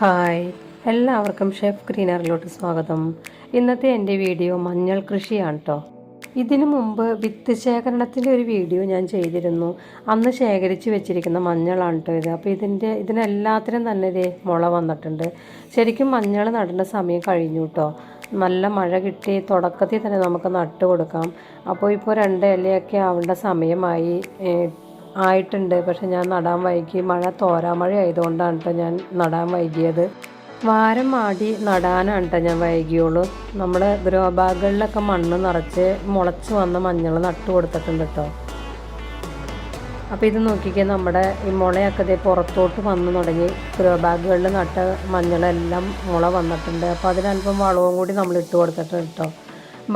Hi. എല്ലാവർക്കും chef ഗ്രീനറിലോട്ട് സ്വാഗതം. ഇന്നത്തെ എന്റെ വീഡിയോ മഞ്ഞൾ കൃഷിയാണ് കേട്ടോ ഇതിനു മുമ്പ് വിത്ത് ശേഖരണത്തിന്റെ ഒരു വീഡിയോ ഞാൻ ചെയ്തിരുന്നു. അന്ന് ശേഖരിച്ച് വെച്ചിരിക്കുന്ന മഞ്ഞളാണ് കേട്ടോ ഇത്. അപ്പോൾ ഇതിന്റെ ഇതിനെല്ലാത്തിനും തന്നെ ഇതേ മുള വന്നിട്ടുണ്ട്. ശരിക്കും മഞ്ഞൾ നടുന്ന സമയം കഴിഞ്ഞു കേട്ടോ നല്ല മഴ കിട്ടി തുടക്കത്തിൽ തന്നെ നമുക്ക് നട്ട് കൊടുക്കാം. അപ്പോൾ ഇപ്പോൾ രണ്ട് ഇലയൊക്കെ ആവേണ്ട സമയമായി. ആയിട്ടുണ്ട്. പക്ഷെ ഞാൻ നടാൻ വൈകി. മഴ തോരാ മഴ ആയതുകൊണ്ടാണ് കേട്ടോ ഞാൻ നടാൻ വൈകിയത്. വാരം മാടി നടാനാണ് കേട്ടോ ഞാൻ വൈകിയുള്ളൂ. നമ്മൾ ഗ്രോ ബാഗുകളിലൊക്കെ മണ്ണ് നിറച്ച് മുളച്ച് വന്ന മഞ്ഞൾ നട്ടു കൊടുത്തിട്ടുണ്ട് കേട്ടോ. അപ്പോൾ ഇത് നോക്കിക്കേ നമ്മുടെ ഈ മുളയൊക്കെ ഇതേ പുറത്തോട്ട് വന്ന് തുടങ്ങി. ഗ്രോ ബാഗുകളിൽ നട്ട മഞ്ഞളെല്ലാം മുള വന്നിട്ടുണ്ട്. അപ്പോൾ അതിനൽപ്പം വളവും കൂടി നമ്മൾ ഇട്ട് കൊടുത്തിട്ടുണ്ട് കേട്ടോ.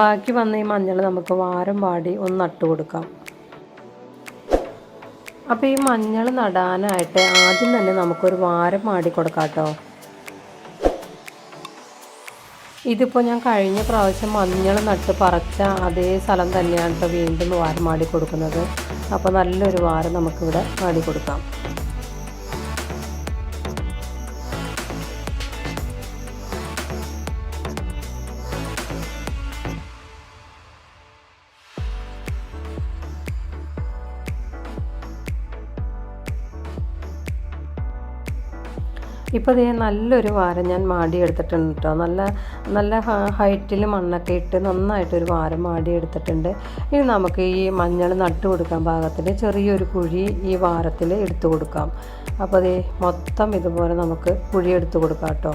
ബാക്കി വന്ന ഈ മഞ്ഞൾ നമുക്ക് വാരം വാടി ഒന്ന് നട്ട് കൊടുക്കാം. അപ്പോൾ ഈ മഞ്ഞൾ നടാനായിട്ട് ആദ്യം തന്നെ നമുക്കൊരു വാരം മാടി കൊടുക്കാം കേട്ടോ ഇതിപ്പോൾ ഞാൻ കഴിഞ്ഞ പ്രാവശ്യം മഞ്ഞൾ നട്ട് പറച്ച അതേ സ്ഥലം തന്നെയാണ് കേട്ടോ വീണ്ടും വാരം മാടി കൊടുക്കുന്നത് അപ്പോൾ നല്ലൊരു വാരം നമുക്കിവിടെ മാടി കൊടുക്കാം ഇപ്പോൾ ഇതേ നല്ലൊരു വാരം ഞാൻ മാടി എടുത്തിട്ടുണ്ട് കേട്ടോ നല്ല നല്ല ഹൈറ്റിൽ മണ്ണൊക്കെ ഇട്ട് നന്നായിട്ടൊരു വാരം മാടി എടുത്തിട്ടുണ്ട്. ഇനി നമുക്ക് ഈ മഞ്ഞൾ നട്ടു കൊടുക്കാൻ പാകത്തിൽ ചെറിയൊരു കുഴി ഈ വാരത്തിൽ എടുത്തു കൊടുക്കാം. അപ്പോൾ അതേ മൊത്തം ഇതുപോലെ നമുക്ക് കുഴി എടുത്തു കൊടുക്കാം കേട്ടോ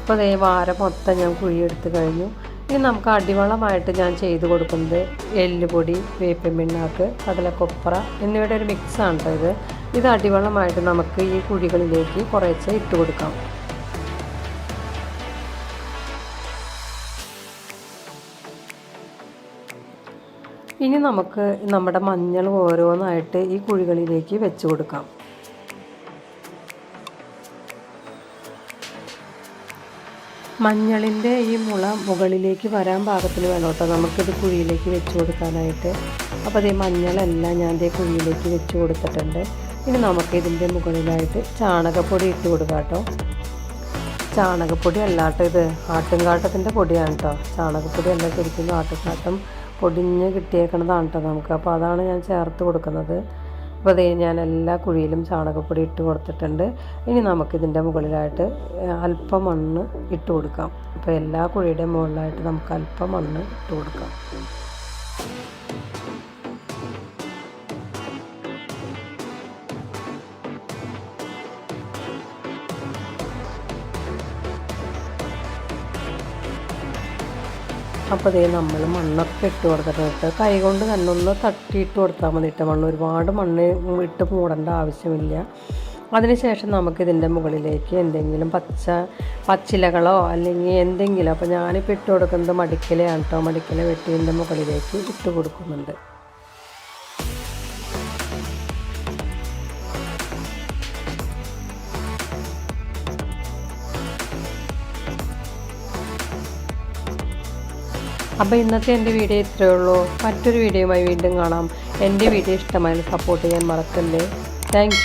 അപ്പോൾ അതേ വാരം മൊത്തം ഞാൻ കുഴി എടുത്തു കഴിഞ്ഞു. ഇനി നമുക്ക് അടിവളമായിട്ട് ഞാൻ ചെയ്ത് കൊടുക്കുന്നത് എല്ലുപൊടി വേപ്പിൻ പിണ്ണാക്ക് കടലക്കൊപ്പറ എന്നിവയുടെ ഒരു മിക്സാണ് ഇത്. ഇത് അടിവളമായിട്ട് നമുക്ക് ഈ കുഴികളിലേക്ക് കുറേശ്ശെ ഇട്ട് കൊടുക്കാം. ഇനി നമുക്ക് നമ്മുടെ മഞ്ഞൾ ഓരോന്നായിട്ട് ഈ കുഴികളിലേക്ക് വെച്ച് കൊടുക്കാം. മഞ്ഞളിന്റെ ഈ മുള മുകളിലേക്ക് വരാൻ പാകത്തിന് വേണം കേട്ടോ. നമുക്കിത് കുഴിയിലേക്ക് വെച്ച് കൊടുക്കാനായിട്ട്. അപ്പോൾ അതേ മഞ്ഞളെല്ലാം ഞാൻ ഇതേ കുഴിയിലേക്ക് വെച്ച് കൊടുത്തിട്ടുണ്ട്. ഇനി നമുക്ക് ഇതിന്റെ മുകളിലായിട്ട് ചാണകപ്പൊടി ഇട്ട് കൊടുക്കാം കേട്ടോ. ചാണകപ്പൊടി അല്ലാട്ടോ ഇത്. ആട്ടുംകാട്ടത്തിന്റെ പൊടിയാണ് കേട്ടോ. ചാണകപ്പൊടി അല്ല ശരിക്കും ആട്ടുംകാട്ടം പൊടിഞ്ഞ് കിട്ടിയേക്കണതാണ് കേട്ടോ നമുക്ക്. അപ്പോൾ അതാണ് ഞാൻ ചേർത്ത് കൊടുക്കുന്നത്. അപ്പോൾ അതേ ഞാൻ എല്ലാ കുഴിയിലും ചാണകപ്പൊടി ഇട്ട് കൊടുത്തിട്ടുണ്ട്. ഇനി നമുക്കിതിന്റെ മുകളിലായിട്ട് അല്പം മണ്ണ് ഇട്ട് കൊടുക്കാം. അപ്പോൾ എല്ലാ കുഴിയുടെ മുകളിലായിട്ട് നമുക്ക് അല്പം മണ്ണ് ഇട്ട് കൊടുക്കാം. അപ്പോൾ അതേ നമ്മൾ മണ്ണൊക്കെ ഇട്ട് കൊടുത്തിട്ട് കൈ കൊണ്ട് തന്നെ ഒന്ന് തട്ടിയിട്ട് കൊടുത്താൽ മതി ഇട്ട മണ്ണ് ഒരുപാട് മണ്ണ് ഇട്ട് മൂടേണ്ട ആവശ്യമില്ല. അതിനുശേഷം നമുക്കിതിന്റെ മുകളിലേക്ക് എന്തെങ്കിലും പച്ച പച്ചിലകളോ അല്ലെങ്കിൽ എന്തെങ്കിലും അപ്പോൾ ഞാനിപ്പോൾ ഇട്ട് കൊടുക്കുന്നത് മടിക്കലയാണ് കേട്ടോ മടിക്കല വെട്ടി ഇതിന്റെ മുകളിലേക്ക് ഇട്ട് കൊടുക്കുന്നുണ്ട്. അപ്പോൾ ഇന്നത്തെ എന്റെ വീഡിയോ ഇത്രയേ ഉള്ളൂ. മറ്റൊരു വീഡിയോയുമായി വീണ്ടും കാണാം. എന്റെ വീഡിയോ ഇഷ്ടമായാലും സപ്പോർട്ട് ചെയ്യാൻ മറക്കല്ലേ. താങ്ക്